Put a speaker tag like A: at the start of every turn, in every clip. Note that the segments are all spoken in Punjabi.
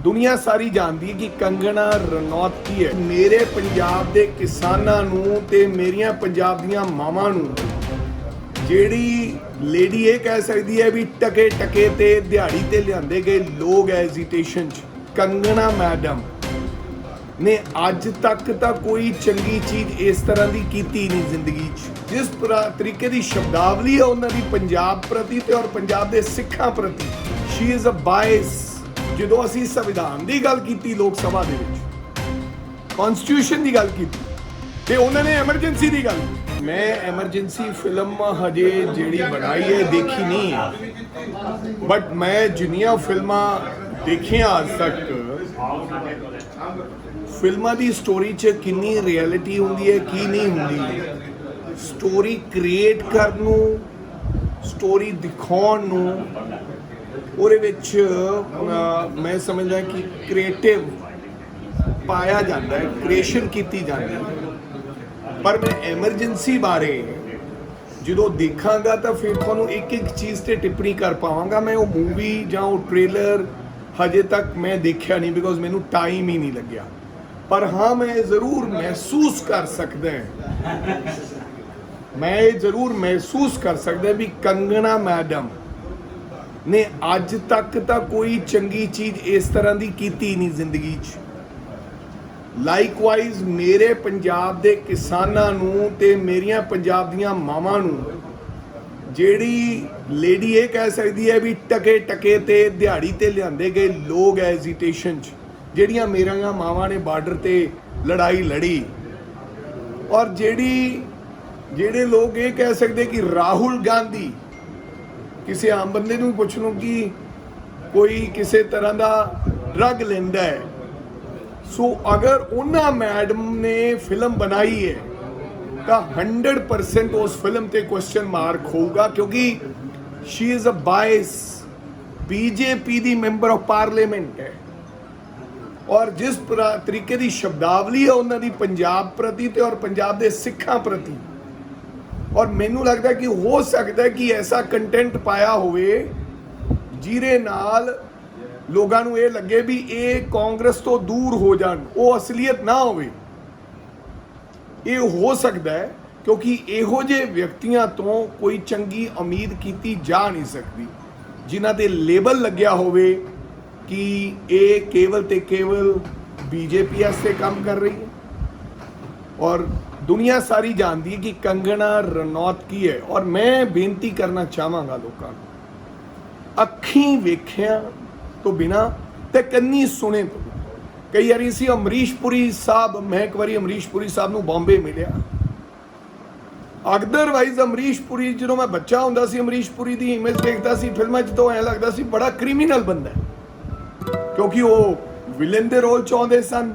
A: ਦੁਨੀਆ ਸਾਰੀ ਜਾਣਦੀ ਹੈ ਕਿ ਕੰਗਣਾ ਰਣੌਤ ਕੀ ਹੈ। ਮੇਰੇ ਪੰਜਾਬ ਦੇ ਕਿਸਾਨਾਂ ਨੂੰ ਤੇ ਮੇਰੀਆਂ ਪੰਜਾਬ ਦੀਆਂ ਮਾਵਾਂ ਨੂੰ ਜਿਹੜੀ ਲੇਡੀ ਇਹ ਕਹਿ ਸਕਦੀ ਹੈ ਵੀ ਟਕੇ ਟਕੇ ਤੇ ਦਿਹਾੜੀ ਤੇ ਲਿਆਂਦੇ ਗਏ ਲੋਕ ਐਜੀਟੇਸ਼ਨ ਚ, ਕੰਗਣਾ ਮੈਡਮ ਨੇ ਅੱਜ ਤੱਕ ਤਾਂ ਕੋਈ ਚੰਗੀ ਚੀਜ਼ ਇਸ ਤਰ੍ਹਾਂ ਦੀ ਕੀਤੀ ਨਹੀਂ ਜ਼ਿੰਦਗੀ 'ਚ। ਜਿਸ ਪ੍ਰਾ- ਤਰੀਕੇ ਦੀ ਸ਼ਬਦਾਵਲੀ ਹੈ ਉਹਨਾਂ ਦੀ ਪੰਜਾਬ ਪ੍ਰਤੀ ਤੇ ਔਰ ਪੰਜਾਬ ਦੇ ਸਿੱਖਾਂ ਪ੍ਰਤੀ। ਸ਼ੀ ਇਜ਼ ਅ ਬਾਇਸ ਜਦੋਂ ਅਸੀਂ ਸੰਵਿਧਾਨ ਦੀ ਗੱਲ ਕੀਤੀ ਲੋਕ ਸਭਾ ਦੇ ਵਿੱਚ ਕਨਸਟੀਟਿਊਸ਼ਨ ਦੀ ਗੱਲ ਕੀਤੀ, ਤੇ ਉਹਨਾਂ ਨੇ ਐਮਰਜੈਂਸੀ ਦੀ ਗੱਲ ਮੈਂ ਐਮਰਜੈਂਸੀ ਫਿਲਮ ਹਜੇ ਜਿਹੜੀ ਬਣਾਈ ਹੈ, ਦੇਖੀ ਨਹੀਂ ਹੈ। ਬਟ ਮੈਂ ਜਿੰਨੀਆਂ ਫਿਲਮਾਂ ਦੇਖੀਆਂ ਅੱਜ ਤੱਕ ਫਿਲਮਾਂ ਦੀ ਸਟੋਰੀ 'ਚ ਕਿੰਨੀ ਰਿਐਲਿਟੀ ਹੁੰਦੀ ਹੈ, ਕੀ ਨਹੀਂ ਹੁੰਦੀ ਸਟੋਰੀ ਕ੍ਰੀਏਟ ਕਰਨ ਨੂੰ ਸਟੋਰੀ ਦਿਖਾਉਣ ਨੂੰ ਉਹਦੇ ਵਿੱਚ ਮੈਂ ਸਮਝਦਾ ਕਿ ਕ੍ਰੀਏਟਿਵ ਪਾਇਆ ਜਾਂਦਾ ਹੈ ਕ੍ਰੀਏਸ਼ਨ ਕੀਤੀ ਜਾਂਦੀ ਹੈ। ਪਰ ਮੈਂ ਐਮਰਜੈਂਸੀ ਬਾਰੇ ਜਦੋਂ ਦੇਖਾਂਗਾ ਤਾਂ ਫਿਰ ਤੁਹਾਨੂੰ ਇੱਕ ਇੱਕ ਚੀਜ਼ ਤੇ ਟਿੱਪਣੀ ਕਰ ਪਾਵਾਂਗਾ। ਮੈਂ ਉਹ ਮੂਵੀ ਜਾਂ ਉਹ ਟ੍ਰੇਲਰ ਹਜੇ ਤੱਕ ਮੈਂ ਦੇਖਿਆ ਨਹੀਂ ਬਿਕੋਜ਼ ਮੈਨੂੰ ਟਾਈਮ ਹੀ ਨਹੀਂ ਲੱਗਿਆ। ਪਰ ਹਾਂ, ਮੈਂ ਜ਼ਰੂਰ ਮਹਿਸੂਸ ਕਰ ਸਕਦਾ ਹਾਂ। ਮੈਂ ਇਹ ਜ਼ਰੂਰ ਮਹਿਸੂਸ ਕਰ ਸਕਦਾ ਵੀ ਕੰਗਣਾ ਮੈਡਮ ਨੇ ਅੱਜ ਤੱਕ ਤਾਂ ਕੋਈ ਚੰਗੀ ਚੀਜ਼ ਇਸ ਤਰ੍ਹਾਂ ਦੀ ਕੀਤੀ ਨਹੀਂ ਜ਼ਿੰਦਗੀ 'ਚ। ਲਾਈਕਵਾਈਜ਼ ਮੇਰੇ ਪੰਜਾਬ ਦੇ ਕਿਸਾਨਾਂ ਨੂੰ ਤੇ ਮੇਰੀਆਂ ਪੰਜਾਬ ਦੀਆਂ ਮਾਵਾਂ ਨੂੰ ਜਿਹੜੀ ਲੇਡੀ ਇਹ ਕਹਿ ਸਕਦੀ ਹੈ ਵੀ ਟਕੇ ਟਕੇ ਤੇ ਦਿਹਾੜੀ ਤੇ ਲਿਆਂਦੇ ਗਏ ਲੋਕ ਐਜੀਟੇਸ਼ਨ 'ਚ, ਜਿਹੜੀਆਂ ਮੇਰੀਆਂ ਮਾਵਾਂ ਨੇ ਬਾਰਡਰ ਤੇ ਲੜਾਈ ਲੜੀ। ਔਰ ਜਿਹੜੀ, ਜਿਹੜੇ ਲੋਕ ਇਹ ਕਹਿ ਸਕਦੇ ਕਿ ਰਾਹੁਲ ਗਾਂਧੀ ਕਿਸੇ ਆਮ ਬੰਦੇ ਨੂੰ ਪੁੱਛ ਲਓ ਕਿ ਕੋਈ ਕਿਸੇ ਤਰ੍ਹਾਂ ਦਾ ਡਰੱਗ ਲੈਂਦਾ ਹੈ। ਸੋ ਅਗਰ ਉਹਨਾਂ ਮੈਡਮ ਨੇ ਫਿਲਮ ਬਣਾਈ ਹੈ, ਤਾਂ 100% ਉਸ ਫਿਲਮ ਤੇ ਕੁਐਸਚਨ ਮਾਰਕ ਹੋਊਗਾ ਕਿਉਂਕਿ she is a bias BJP the member of parliament ਹੈ। ਔਰ ਜਿਸ ਤਰੀਕੇ ਦੀ ਸ਼ਬਦਾਵਲੀ ਹੈ ਉਹਨਾਂ ਦੀ ਪੰਜਾਬ ਪ੍ਰਤੀ ਤੇ ਔਰ ਪੰਜਾਬ ਦੇ ਸਿੱਖਾਂ ਪ੍ਰਤੀ। ਔਰ ਮੈਨੂੰ ਲੱਗਦਾ ਕਿ ਹੋ ਸਕਦਾ ਕਿ ਐਸਾ ਕੰਟੈਂਟ ਪਾਇਆ ਹੋਵੇ, ਜਿਹਦੇ ਨਾਲ ਲੋਕਾਂ ਨੂੰ ਇਹ ਲੱਗੇ ਵੀ ਇਹ ਕਾਂਗਰਸ ਤੋਂ ਦੂਰ ਹੋ ਜਾਣ, ਉਹ ਅਸਲੀਅਤ ਨਾ ਹੋਵੇ। ਇਹ ਹੋ ਸਕਦਾ ਹੈ ਕਿਉਂਕਿ ਇਹੋ ਜਿਹੇ ਵਿਅਕਤੀਆਂ ਤੋਂ ਕੋਈ ਚੰਗੀ ਉਮੀਦ ਕੀਤੀ ਜਾ ਨਹੀਂ ਸਕਦੀ, ਜਿਨ੍ਹਾਂ 'ਤੇ ਲੇਬਲ ਲੱਗਿਆ ਹੋਵੇ ਕਿ ਇਹ ਕੇਵਲ ਤੇ ਕੇਵਲ ਬੀਜੇਪੀ ਵਾਸਤੇ ਕੰਮ ਕਰ ਰਹੀ ਹੈ। ਔਰ ਦੁਨੀਆ ਸਾਰੀ ਜਾਣਦੀ ਹੈ ਕਿ ਕੰਗਣਾ ਰਣੌਤ ਕੀ ਹੈ। ਔਰ ਮੈਂ ਬੇਨਤੀ ਕਰਨਾ ਚਾਹਾਂਗਾ ਲੋਕਾਂ ਨੂੰ, ਅੱਖੀਂ ਵੇਖਿਆ ਤੋਂ ਬਿਨਾ ਤੇ ਕੰਨੀ ਸੁਣੇ ਤੋਂ ਬਿਨਾਂ। ਕਈ ਵਾਰੀ ਸੀ ਅਮਰੀਸ਼ ਪੁਰੀ ਸਾਹਿਬ, ਮੈਂ ਇੱਕ ਵਾਰੀ ਅਮਰੀਸ਼ ਪੁਰੀ ਸਾਹਿਬ ਨੂੰ ਬੰਬੇ ਮਿਲਿਆ। ਅਗਦਰਵਾਈਜ਼ ਅਮਰੀਸ਼ ਪੁਰੀ ਜਦੋਂ ਮੈਂ ਬੱਚਾ ਹੁੰਦਾ ਸੀ ਅਮਰੀਸ਼ ਪੁਰੀ ਦੀ ਇਮੇਜ ਦੇਖਦਾ ਸੀ, ਫਿਲਮਾਂ 'ਚ ਤਾਂ ਐਂ ਲੱਗਦਾ ਸੀ, ਬੜਾ ਕ੍ਰਿਮੀਨਲ ਬੰਦਾ ਕਿਉਂਕਿ ਉਹ ਵਿਲਨ ਦੇ ਰੋਲ ਚ ਆਉਂਦੇ ਸਨ।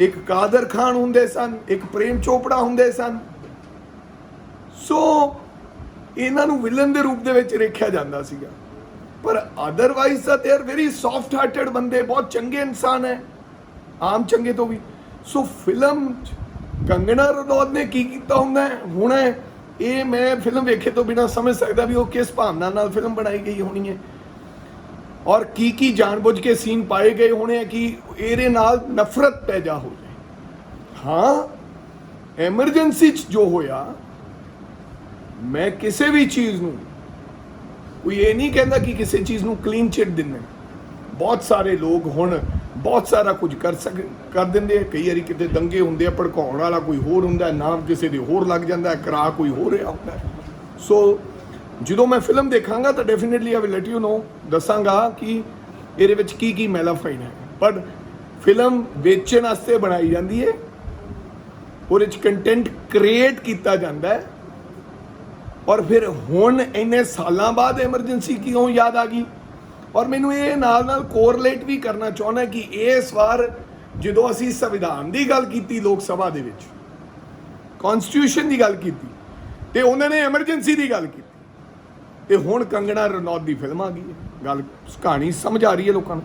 A: ਇੱਕ ਕਾਦਰ ਖਾਨ ਹੁੰਦੇ ਸਨ, ਇੱਕ ਪ੍ਰੇਮ ਚੋਪੜਾ ਹੁੰਦੇ ਸਨ। ਸੋ ਇਹਨਾਂ ਨੂੰ ਵਿਲਨ ਦੇ ਰੂਪ ਦੇ ਵਿੱਚ ਦੇਖਿਆ ਜਾਂਦਾ ਸੀਗਾ। ਪਰ ਅਦਰਵਾਈਜ਼ ਤਾਂ they are very soft hearted ਬੰਦੇ, ਬਹੁਤ ਚੰਗੇ ਇਨਸਾਨ ਹੈ। ਆਮ ਚੰਗੇ ਤੋਂ ਵੀ। ਸੋ ਫਿਲਮ ਕੰਗਣਾ ਰਣੌਤ ਨੇ ਕੀ ਕੀਤਾ ਹੁੰਦਾ ਹੈ? ਹੁਣ ਇਹ ਮੈਂ ਫਿਲਮ ਵੇਖੇ ਤੋਂ ਬਿਨਾ ਸਮਝ ਸਕਦਾ ਵੀ ਉਹ ਕਿਸ ਭਾਵਨਾ ਨਾਲ ਫਿਲਮ ਬਣਾਈ ਗਈ ਹੋਣੀ ਹੈ। ਔਰ ਕੀ ਕੀ ਜਾਣਬੁੱਝ ਕੇ ਸੀਨ ਪਾਏ ਗਏ ਹੋਣੇ ਆ ਕਿ ਇਹਦੇ ਨਾਲ ਨਫ਼ਰਤ ਪੈਦਾ ਹੋ ਜਾਏ। ਹਾਂ ਐਮਰਜੈਂਸੀ ਚ ਜੋ ਹੋਇਆ ਮੈਂ ਕਿਸੇ ਵੀ ਚੀਜ਼ ਨੂੰ ਕੋਈ ਇਹ ਨਹੀਂ ਕਹਿੰਦਾ ਕਿ ਕਿਸੇ ਚੀਜ਼ ਨੂੰ ਕਲੀਨ ਚਿਟ ਦਿੰਦੇ। ਬਹੁਤ ਸਾਰੇ ਲੋਕ ਹੁਣ ਬਹੁਤ ਸਾਰਾ ਕੁਝ ਕਰ ਸਕ ਕਰ ਦਿੰਦੇ ਆ। ਕਈ ਵਾਰੀ ਕਿਤੇ ਦੰਗੇ ਹੁੰਦੇ ਆ ਭੜਕਾਉਣ ਵਾਲਾ ਕੋਈ ਹੋਰ ਹੁੰਦਾ ਹੈ, ਨਾਮ ਕਿਸੇ ਦੇ ਹੋਰ ਲੱਗ ਜਾਂਦਾ ਹੈ, ਕਰਾ ਕੋਈ ਹੋ ਰਿਹਾ ਹੁੰਦਾ। ਸੋ ਜਦੋਂ ਮੈਂ ਫਿਲਮ ਦੇਖਾਂਗਾ ਤਾਂ definitely I will let you know ਦੱਸਾਂਗਾ ਕਿ ਇਹਦੇ ਵਿੱਚ ਕੀ ਕੀ ਮੈਲਾਫਾਈਨ ਹੈ। ਪਰ ਫਿਲਮ ਵੇਚਣ ਵਾਸਤੇ ਬਣਾਈ ਜਾਂਦੀ ਹੈ, ਉਹਦੇ ਵਿੱਚ ਕੰਟੈਂਟ ਕ੍ਰੀਏਟ ਕੀਤਾ ਜਾਂਦਾ ਹੈ। ਔਰ ਫਿਰ ਹੁਣ ਇੰਨੇ ਸਾਲਾਂ ਬਾਅਦ ਐਮਰਜੈਂਸੀ ਕਿਉਂ ਯਾਦ ਆ ਗਈ? ਔਰ ਮੈਨੂੰ ਇਹ ਨਾਲ ਨਾਲ ਕੋਰਿਲੇਟ ਵੀ ਕਰਨਾ ਚਾਹੁੰਦਾ ਕਿ ਇਸ ਵਾਰ ਜਦੋਂ ਅਸੀਂ ਸੰਵਿਧਾਨ ਦੀ ਗੱਲ ਕੀਤੀ ਲੋਕ ਸਭਾ ਦੇ ਵਿੱਚ ਕਨਸਟੀਟਿਊਸ਼ਨ ਦੀ ਗੱਲ ਕੀਤੀ, ਤੇ ਉਹਨਾਂ ਨੇ ਐਮਰਜੈਂਸੀ ਦੀ ਗੱਲ ਕੀਤੀ ਤੇ ਹੁਣ ਕੰਗਣਾ ਰਣੌਤ ਦੀ ਫਿਲਮ ਆ ਗਈ ਹੈ। ਗੱਲ ਕਹਾਣੀ ਸਮਝ ਆ ਰਹੀ ਹੈ ਲੋਕਾਂ ਨੂੰ।